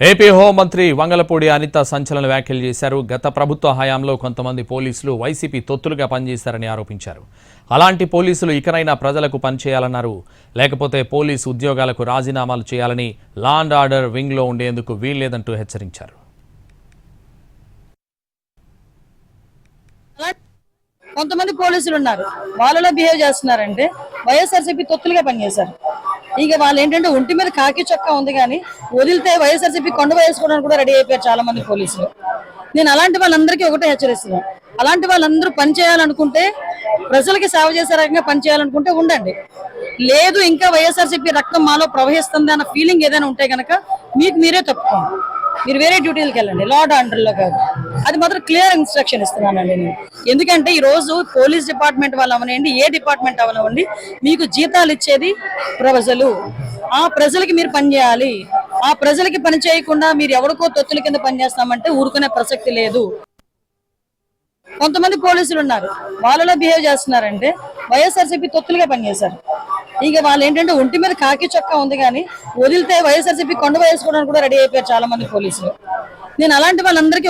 AP హోంమంత్రి వంగలపూడి అనిత సంచలన వ్యాఖ్యలు చేశారు. గత ప్రభుత్వ హయాంలో కొంతమంది పోలీసులు వైసీపీ తొత్తులుగా పనిచేశారని ఆరోపించారు. అలాంటి పోలీసులు ఇకనైనా ప్రజలకు పనిచేయాలన్నారు. లేకపోతే పోలీసు ఉద్యోగాలకు రాజీనామాలు చేయాలని లా అండ్ ఆర్డర్ వింగ్లో ఉండేందుకు వీల్లేదంటూ హెచ్చరించారు. కొంతమంది పోలీసులు ఉన్నారు. వాళ్ళలో బిహేవ్ చేస్తున్నారంటే వైఎస్ఆర్సీపీ తొత్తులుగా పనిచేశారు. ఇక వాళ్ళు ఏంటంటే ఒంటి మీద కాకి చొక్కా ఉంది కానీ వదిలితే వైఎస్ఆర్సీపీ కొండ వేసుకోవడానికి కూడా రెడీ అయిపోయారు చాలా మంది పోలీసులు. నేను అలాంటి వాళ్ళందరికీ ఒకటే హెచ్చరిస్తున్నాను అలాంటి వాళ్ళందరూ పని చేయాలనుకుంటే ప్రజలకి సేవ చేసే రకంగా పని చేయాలనుకుంటే ఉండండి. లేదు ఇంకా వైఎస్ఆర్సీపీ రక్తం మాలో ప్రవహిస్తుంది అన్న ఫీలింగ్ ఏదైనా ఉంటే కనుక మీకు మీరే తప్పుకోండి. మీరు వేరే డ్యూటీలకు వెళ్ళండి. లార్డ్ ఆర్డర్లో కాదు. అది మాత్రం క్లియర్ ఇన్స్ట్రక్షన్ ఇస్తున్నానండి నేను. ఎందుకంటే ఈ రోజు పోలీస్ డిపార్ట్మెంట్ వాళ్ళు అవనండి ఏ డిపార్ట్మెంట్ అవనివ్వండి మీకు జీతాలు ఇచ్చేది ప్రజలు. ఆ ప్రజలకి మీరు పని చేయాలి. ఆ ప్రజలకి పని చేయకుండా మీరు ఎవరికో తొత్తుల కింద పని చేస్తామంటే ఊరుకునే ప్రసక్తి లేదు. కొంతమంది పోలీసులు ఉన్నారు. వాళ్ళలో బిహేవ్ చేస్తున్నారంటే వైఎస్ఆర్సీపీ తొత్తులుగా పనిచేశారు. ఇక వాళ్ళు ఏంటంటే ఒంటి మీద కాకి చొక్కా ఉంది కానీ వదిలితే వైఎస్ఆర్సీపీ కొండ వేసుకోవడానికి కూడా రెడీ అయిపోయారు చాలా మంది పోలీసులు. నేను అలాంటి వాళ్ళందరికీ